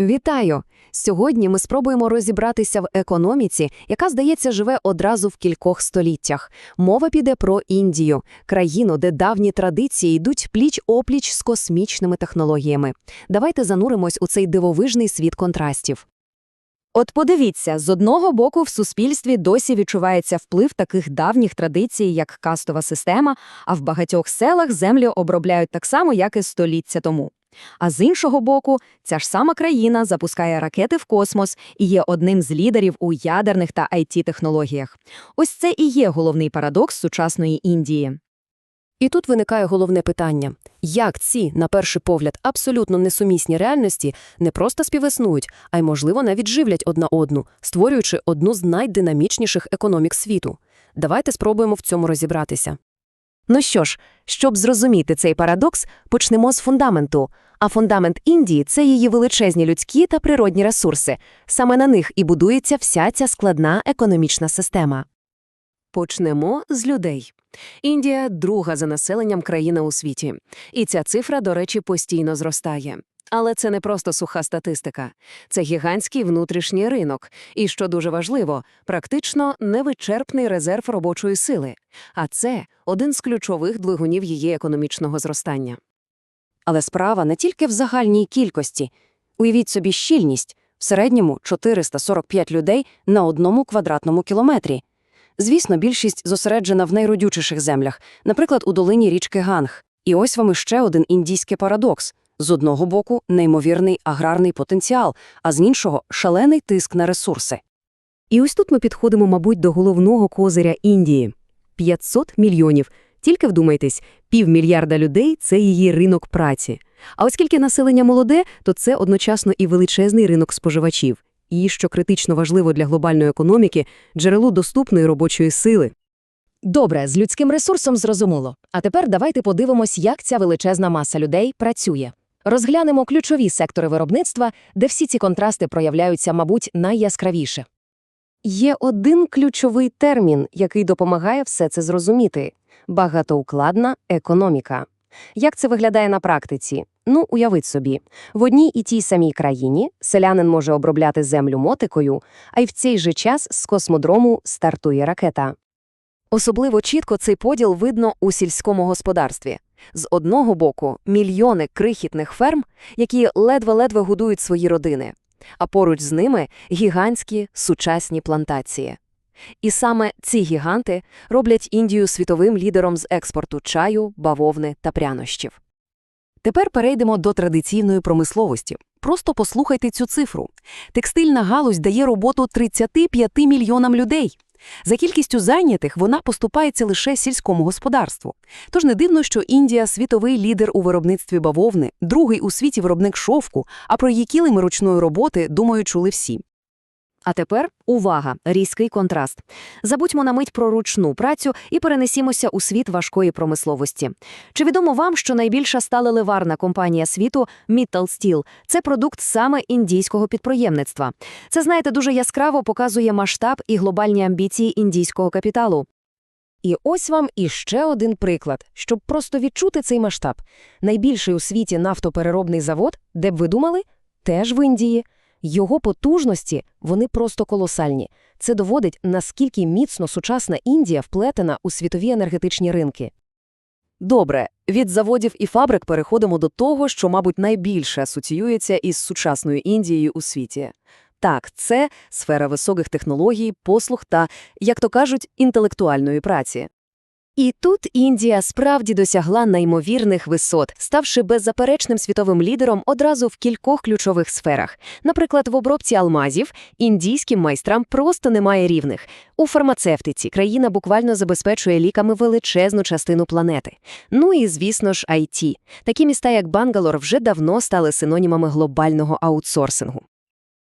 Вітаю! Сьогодні ми спробуємо розібратися в економіці, яка, здається, живе одразу в кількох століттях. Мова піде про Індію, країну, де давні традиції йдуть пліч-опліч з космічними технологіями. Давайте зануримось у цей дивовижний світ контрастів. От подивіться, з одного боку в суспільстві досі відчувається вплив таких давніх традицій, як кастова система, а в багатьох селах землю обробляють так само, як і століття тому. А з іншого боку, ця ж сама країна запускає ракети в космос і є одним з лідерів у ядерних та IT-технологіях. Ось це і є головний парадокс сучасної Індії. І тут виникає головне питання. Як ці, на перший погляд, абсолютно несумісні реальності не просто співіснують, а й, можливо, навіть живлять одна одну, створюючи одну з найдинамічніших економік світу? Давайте спробуємо в цьому розібратися. Ну що ж, щоб зрозуміти цей парадокс, почнемо з фундаменту. А фундамент Індії – це її величезні людські та природні ресурси. Саме на них і будується вся ця складна економічна система. Почнемо з людей. Індія – друга за населенням країна у світі. І ця цифра, до речі, постійно зростає. Але це не просто суха статистика. Це гігантський внутрішній ринок. І, що дуже важливо, практично невичерпний резерв робочої сили. А це один з ключових двигунів її економічного зростання. Але справа не тільки в загальній кількості. Уявіть собі щільність – в середньому 445 людей на одному квадратному кілометрі. Звісно, більшість зосереджена в найродючіших землях, наприклад, у долині річки Ганг. І ось вам іще один індійський парадокс. З одного боку – неймовірний аграрний потенціал, а з іншого – шалений тиск на ресурси. І ось тут ми підходимо, мабуть, до головного козиря Індії – 500 мільйонів. Тільки вдумайтесь, півмільярда людей – це її ринок праці. А оскільки населення молоде, то це одночасно і величезний ринок споживачів. І, що критично важливо для глобальної економіки, джерело доступної робочої сили. Добре, з людським ресурсом зрозуміло. А тепер давайте подивимось, як ця величезна маса людей працює. Розглянемо ключові сектори виробництва, де всі ці контрасти проявляються, мабуть, найяскравіше. Є один ключовий термін, який допомагає все це зрозуміти – багатоукладна економіка. Як це виглядає на практиці? Ну, уявіть собі, в одній і тій самій країні селянин може обробляти землю мотикою, а й в цей же час з космодрому стартує ракета. Особливо чітко цей поділ видно у сільському господарстві. З одного боку – мільйони крихітних ферм, які ледве-ледве годують свої родини, а поруч з ними – гігантські сучасні плантації. І саме ці гіганти роблять Індію світовим лідером з експорту чаю, бавовни та прянощів. Тепер перейдемо до традиційної промисловості. Просто послухайте цю цифру. Текстильна галузь дає роботу 35 мільйонам людей. За кількістю зайнятих вона поступається лише сільському господарству. Тож не дивно, що Індія – світовий лідер у виробництві бавовни, другий у світі виробник шовку, а про її килими ручної роботи, думаю, чули всі. А тепер увага, різкий контраст. Забудьмо на мить про ручну працю і перенесімося у світ важкої промисловості. Чи відомо вам, що найбільша сталеливарна компанія світу Mittal Steel – це продукт саме індійського підприємництва? Це, знаєте, дуже яскраво показує масштаб і глобальні амбіції індійського капіталу. І ось вам іще один приклад, щоб просто відчути цей масштаб. Найбільший у світі нафтопереробний завод, де б ви думали, теж в Індії. Його потужності, вони просто колосальні. Це доводить, наскільки міцно сучасна Індія вплетена у світові енергетичні ринки. Добре, від заводів і фабрик переходимо до того, що, мабуть, найбільше асоціюється із сучасною Індією у світі. Так, це сфера високих технологій, послуг та, як то кажуть, інтелектуальної праці. І тут Індія справді досягла неймовірних висот, ставши беззаперечним світовим лідером одразу в кількох ключових сферах. Наприклад, в обробці алмазів індійським майстрам просто немає рівних. У фармацевтиці країна буквально забезпечує ліками величезну частину планети. Ну і, звісно ж, IT. Такі міста, як Бангалор, вже давно стали синонімами глобального аутсорсингу.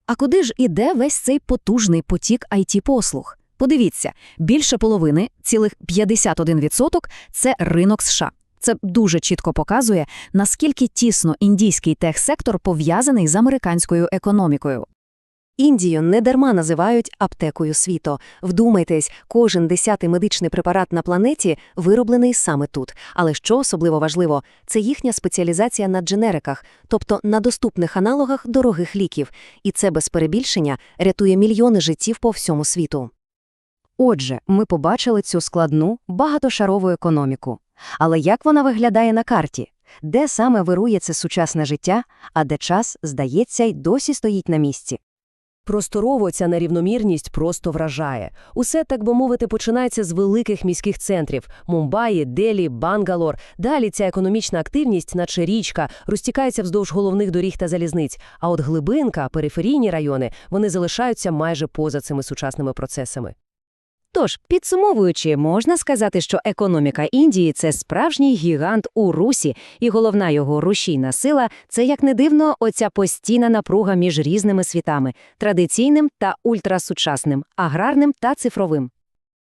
А куди ж іде весь цей потужний потік IT-послуг? Подивіться, більше половини, цілих 51% – це ринок США. Це дуже чітко показує, наскільки тісно індійський техсектор пов'язаний з американською економікою. Індію недарма називають аптекою світу. Вдумайтесь, кожен десятий медичний препарат на планеті вироблений саме тут. Але що особливо важливо, це їхня спеціалізація на дженериках, тобто на доступних аналогах дорогих ліків. І це без перебільшення рятує мільйони життів по всьому світу. Отже, ми побачили цю складну, багатошарову економіку. Але як вона виглядає на карті? Де саме вирує це сучасне життя, а де час, здається, й досі стоїть на місці? Просторово ця нерівномірність просто вражає. Усе, так би мовити, починається з великих міських центрів – Мумбаї, Делі, Бангалор. Далі ця економічна активність, наче річка, розтікається вздовж головних доріг та залізниць. А от глибинка, периферійні райони, вони залишаються майже поза цими сучасними процесами. Тож, підсумовуючи, можна сказати, що економіка Індії – це справжній гігант у русі, і головна його рушійна сила – це, як не дивно, оця постійна напруга між різними світами – традиційним та ультрасучасним, аграрним та цифровим.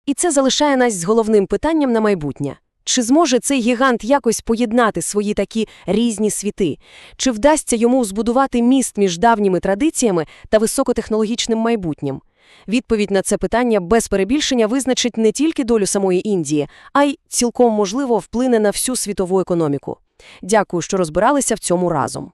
І це залишає нас з головним питанням на майбутнє. Чи зможе цей гігант якось поєднати свої такі різні світи? Чи вдасться йому збудувати міст між давніми традиціями та високотехнологічним майбутнім? Відповідь на це питання без перебільшення визначить не тільки долю самої Індії, а й цілком можливо вплине на всю світову економіку. Дякую, що розбиралися в цьому разом.